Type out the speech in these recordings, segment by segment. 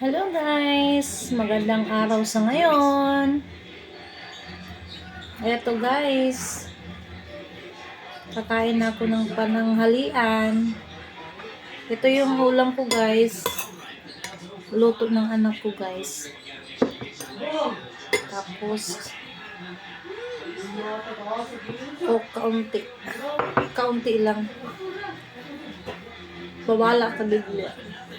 Hello guys! Magandang araw sa ngayon. Eto guys. Kakain ako ng pananghalian. Ito yung ulam ko guys. Luto ng anak ko guys. Tapos o kaunti. Kaunti lang. Bawala ka bigla.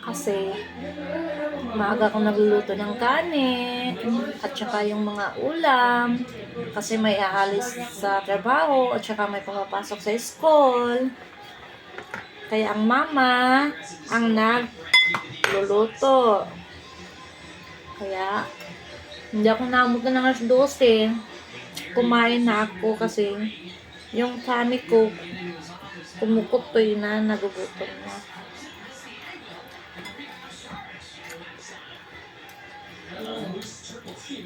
kasi maaga ako nagluluto ng kanin at saka yung mga ulam. Kasi may aalis sa trabaho at saka may pumapasok sa school. Kaya ang mama ang nagluluto. Kaya hindi ako naamot ng alas 12 kumain na ako kasi yung tummy ko kumukutoy na nagugutom na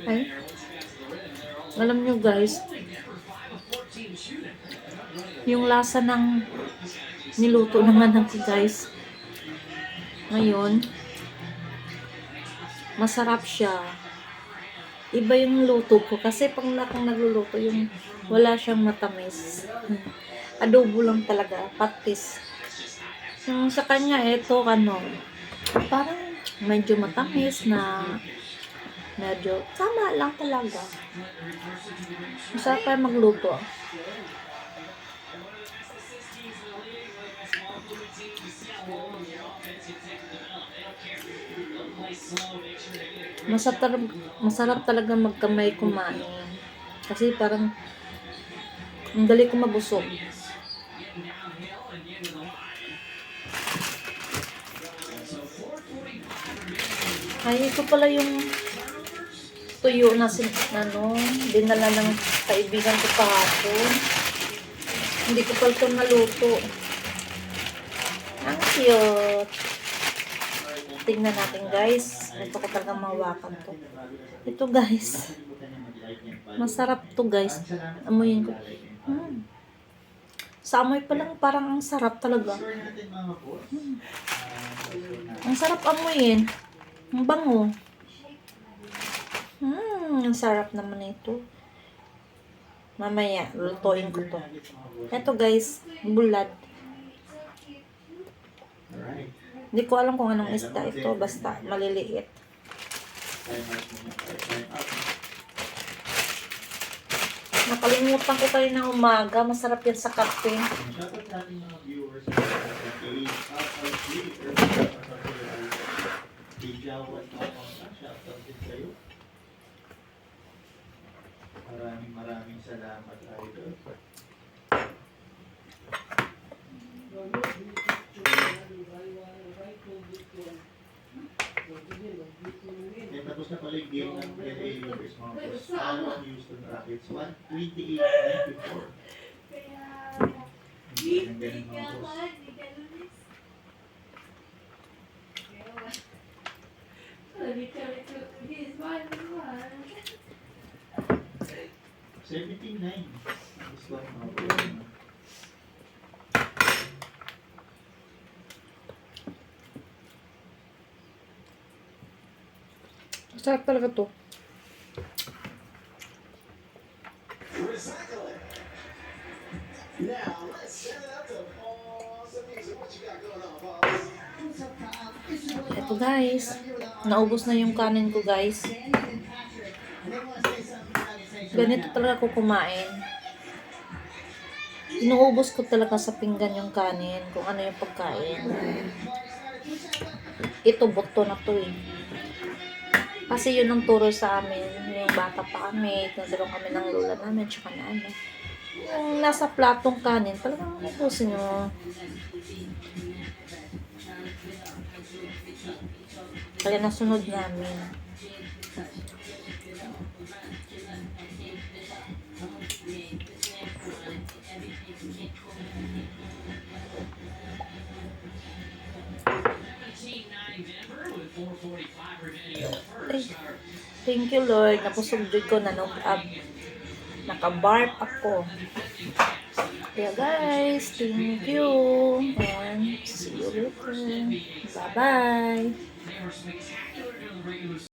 Ay. Alam nyo guys, yung lasa ng niluto ng anak ko guys, ngayon, masarap siya. Iba yung luto ko kasi pag akong nagluluto, yung wala siyang matamis. Adobo lang talaga, patis. Yung sa kanya, ito ano, parang medyo matamis na medyo tama lang talaga. Masarap pa magluto. Masarap, masarap talaga magkamay kumain. Kasi parang ang dali ko mabusog. Ay, ito pala yung tuyo na sin ano, dinala ng kaibigan ko kahapon. Hindi ko pa ito naluto. Ang cute. Tingnan natin guys. Ito ko talaga mawakan to. Ito guys. Masarap to guys. Amuyin ko. Hmm. Sa amoy pa lang parang ang sarap talaga. Hmm. Ang sarap amuyin. Ang bango. Hmm, ang sarap naman ito. Mamaya, lutuin ko to. Ito guys, bulad. Hindi ko alam kung anong isda ito, basta maliliit. Nakalimutan ko kayo ng umaga, masarap yan sa kape. Shoutout natin Maraming maraming salamat, Idol. Then tapos na pala yung game ng LA Lakers mga boss. Talo ang Houston Rockets, 128-94. Ang galing mga boss. He's one 79. This. Sarap talaga to. Now, let's set up to the music. What you got? Ito guys, naubos na yung kanin ko guys. Ganito talaga ako kumain. Inuubos ko talaga sa pinggan yung kanin, kung ano yung pagkain. Ito, boto na to eh. Kasi yun ang turo sa amin, yung bata pa kami, nagdalo kami ng lola namin, tsaka na ano. Yung nasa platong kanin, talagang ubusin nyo. Kaya nasunod namin. Ay, thank you Lord, napusog ko na up. Nakabarp ako. Kaya guys, thank you. And see you later. Bye-bye.